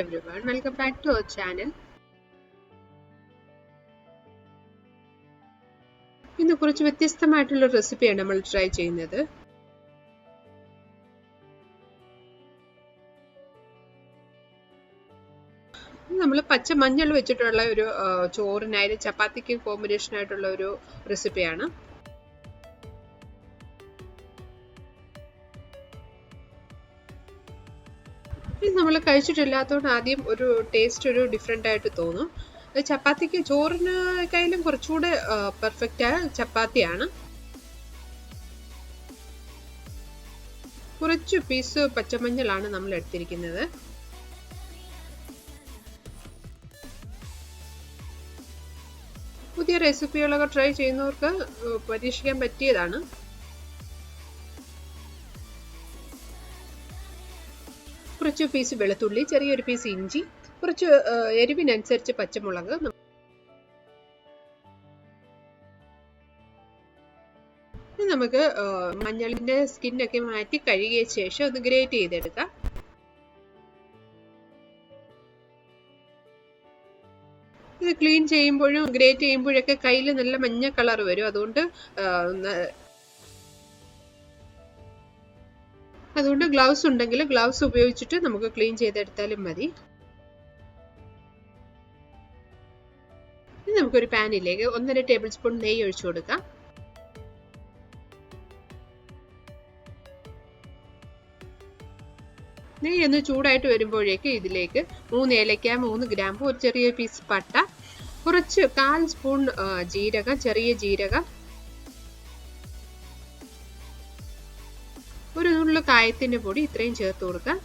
Everyone welcome back to our channel ഇന്ന് കുറച്ച് വ്യത്യസ്തമായിട്ടുള്ള റെസിപ്പിയാണ് നമ്മൾ ട്രൈ ചെയ്യുന്നത്. നമ്മൾ പച്ച മഞ്ഞൾ വെച്ചിട്ടുള്ള ഒരു ചോറിനായാലും ചപ്പാത്തിക്ക് കോമ്പിനേഷൻ ആയിട്ടുള്ള ഒരു റെസിപ്പിയാണ് ഇത് നമ്മൾ കഴിച്ചിട്ടില്ലാത്തതുകൊണ്ട് ആദ്യം ഒരു ടേസ്റ്റ് ഒരു ഡിഫറെന്റ് ആയിട്ട് തോന്നും. ചപ്പാത്തിക്ക് ചോറിന് കയ്യിലും കുറച്ചുകൂടെ പെർഫെക്റ്റ് ആയ ചപ്പാത്തിയാണ്. കുറച്ച് പീസ് പച്ചമഞ്ഞളാണ് നമ്മൾ എടുത്തിരിക്കുന്നത്. പുതിയ റെസിപ്പികളൊക്കെ ട്രൈ ചെയ്യുന്നവർക്ക് പരീക്ഷിക്കാൻ പറ്റിയതാണ്. കുറച്ച് പീസ് വെളുത്തുള്ളി ചെറിയൊരു പീസ് ഇഞ്ചി കുറച്ച് എരിവിനനുസരിച്ച് പച്ചമുളക്. നമുക്ക് മഞ്ഞളിന്റെ സ്കിന്നൊക്കെ മാറ്റി കഴുകിയ ശേഷം ഒന്ന് ഗ്രേറ്റ് ചെയ്തെടുക്കാം. ഇത് ക്ലീൻ ചെയ്യുമ്പോഴും ഗ്രേറ്റ് ചെയ്യുമ്പോഴൊക്കെ കയ്യിൽ നല്ല മഞ്ഞ കളർ വരും. അതുകൊണ്ട് അതുകൊണ്ട് ഗ്ലൗസ് ഉണ്ടെങ്കിൽ ഗ്ലൗസ് ഉപയോഗിച്ചിട്ട് നമുക്ക് ക്ലീൻ ചെയ്തെടുത്താലും മതി. ഇനി നമുക്കൊരു പാനിലേക്ക് ഒന്നര ടേബിൾ സ്പൂൺ നെയ്യ് ഒഴിച്ചു കൊടുക്കാം. നെയ്യ് ഒന്ന് ചൂടായിട്ട് വരുമ്പോഴേക്ക് ഇതിലേക്ക് മൂന്ന് ഏലക്ക മൂന്ന് ഗ്രാമ്പു ഒരു ചെറിയ പീസ് പട്ട കുറച്ച് കാൽ സ്പൂൺ ജീരകം ചെറിയ ജീരകം ഒരു കായത്തിന്റെ പൊടി ഇത്രയും ചേർത്ത് കൊടുക്കാം.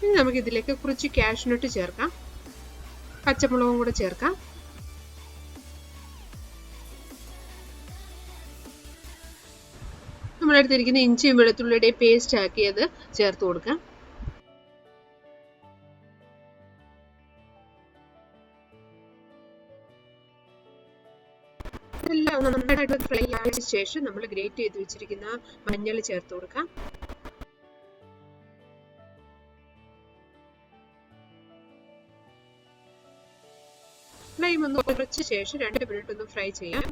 ഇനി നമുക്ക് ഇതിലേക്ക് കുറച്ച് കാഷ്നട്ട് ചേർക്കാം. പച്ചമുളകും കൂടെ ചേർക്കാം. നമ്മളെടുത്തിരിക്കുന്ന ഇഞ്ചിയും വെളുത്തുള്ളിയുടെയും പേസ്റ്റ് ആക്കിയത് ചേർത്ത് കൊടുക്കാം. എല്ലാം നന്നായിട്ട് ഫ്രൈ ആയ ശേഷം നമ്മൾ ഗ്രേറ്റ് ചെയ്ത് വെച്ചിരിക്കുന്ന മഞ്ഞൾ ചേർത്ത് കൊടുക്കാം. ഫ്ലെയിം ഒന്ന് കുറച്ച ശേഷം രണ്ട് മിനിറ്റ് ഒന്ന് ഫ്രൈ ചെയ്യാം.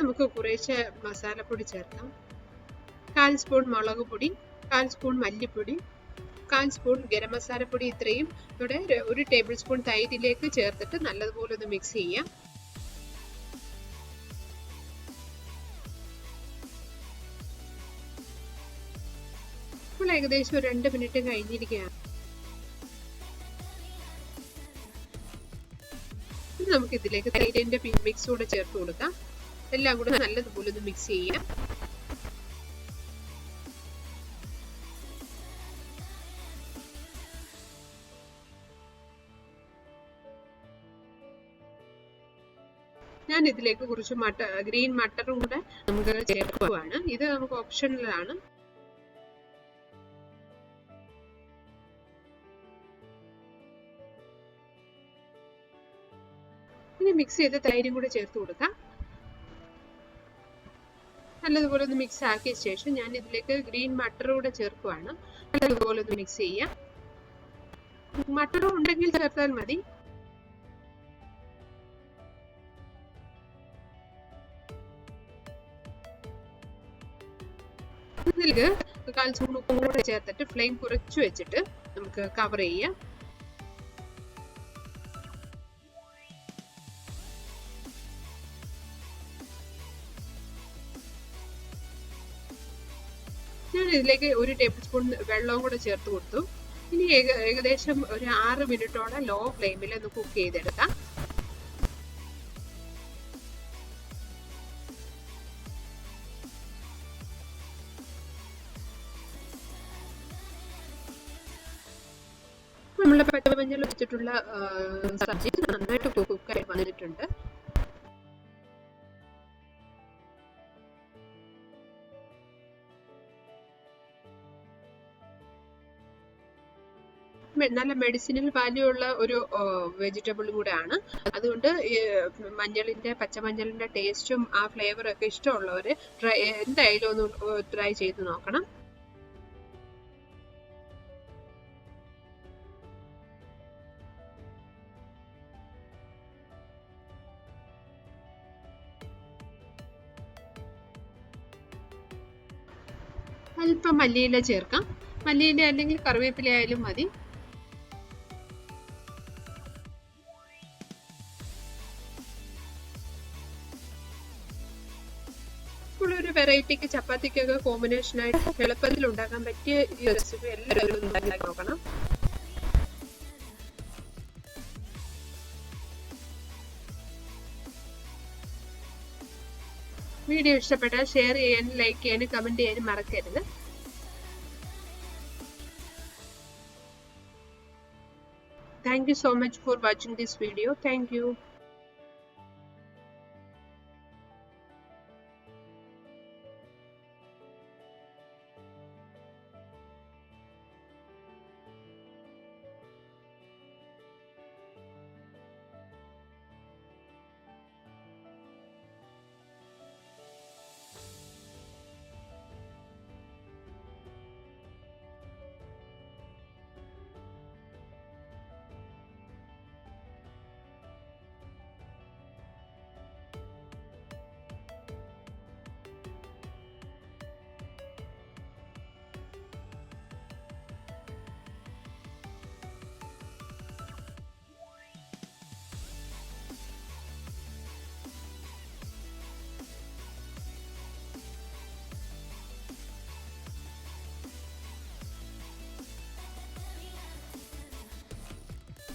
നമുക്ക് കുറേശ്ശെ മസാലപ്പൊടി ചേർക്കാം. കാൽ സ്പൂൺ മുളക് പൊടി. കാൽ സ്പൂൺ മല്ലിപ്പൊടി കാൽ സ്പൂൺ ഗരം മസാലപ്പൊടി ഇത്രയും ഇവിടെ ഒരു ടേബിൾ സ്പൂൺ തൈരിലേക്ക് ചേർത്തിട്ട് നല്ലതുപോലെ ഒന്ന് മിക്സ് ചെയ്യാം. ഇപ്പോൾ ഏകദേശം ഒരു രണ്ട് മിനിറ്റ് കഴിഞ്ഞിരിക്കുകയാണ്. നമുക്ക് ഇതിലേക്ക് തൈരിന്റെ മിക്സ് കൂടെ ചേർത്ത് കൊടുക്കാം. എല്ലാം കൂടെ നല്ലതുപോലെ ഒന്ന് മിക്സ് ചെയ്യാം. ഞാൻ ഇതിലേക്ക് കുറച്ച് മട്ട ഗ്രീൻ മട്ടറും കൂടെ നമുക്ക് ചേർക്കുവാണ്. ഇത് നമുക്ക് ഓപ്ഷണലാണ് ഇനി മിക്സ് ചെയ്ത് തൈരും കൂടെ ചേർത്ത് കൊടുക്കാം. നല്ലതുപോലെ ഒന്ന് മിക്സ് ആക്കിയ ശേഷം ഞാൻ ഇതിലേക്ക് ഗ്രീൻ മട്ടർ കൂടെ ചേർക്കുവാണ്. നല്ലതുപോലെ ഒന്ന് മിക്സ് ചെയ്യാം. മട്ടറും ഉണ്ടെങ്കിൽ ചേർത്താൽ മതി. ഇതിലേക്ക് കാൽ സ്പൂൺ ഉപ്പും കൂടെ ചേർത്തിട്ട് ഫ്ലെയിം കുറച്ച് വെച്ചിട്ട് നമുക്ക് കവർ ചെയ്യാം. ഞാൻ ഇതിലേക്ക് ഒരു ടേബിൾ സ്പൂൺ വെള്ളവും കൂടെ ചേർത്ത് കൊടുത്തു. ഇനി ഏകദേശം ഒരു ആറ് മിനിറ്റോളം ലോ ഫ്ലെയിമിൽ ഒന്ന് കുക്ക് ചെയ്തെടുക്കാം. നമ്മളെ പച്ചമഞ്ഞൾ വെച്ചിട്ടുള്ള സബ്ജി നന്നായിട്ട് കുക്കായി വന്നിട്ടുണ്ട്. നല്ല മെഡിസിനൽ വാല്യൂ ഉള്ള ഒരു വെജിറ്റബിളും കൂടെ ആണ് അതുകൊണ്ട് മഞ്ഞളിന്റെ പച്ചമഞ്ഞളിന്റെ ടേസ്റ്റും ആ ഫ്ലേവറും ഒക്കെ ഇഷ്ടമുള്ളവർ ട്രൈ എന്തായാലും ഒന്ന് ട്രൈ ചെയ്ത് നോക്കണം. അല്പം മല്ലിയില ചേർക്കാം. മല്ലിയില അല്ലെങ്കിൽ കറിവേപ്പില ആയാലും മതി. ഒരു വെറൈറ്റിക്ക് ചപ്പാത്തിക്കൊക്കെ കോമ്പിനേഷൻ ആയിട്ട് എളുപ്പത്തിൽ ഉണ്ടാക്കാൻ പറ്റിയ ഈ റെസിപ്പി എല്ലാവരും ഉണ്ടാക്കി നോക്കണം. വീഡിയോ ഇഷ്ടപ്പെട്ടാൽ ഷെയർ ചെയ്യാനും ലൈക്ക് ചെയ്യാനും കമന്റ് ചെയ്യാനും മറക്കരുത്. Thank so much for watching this video thank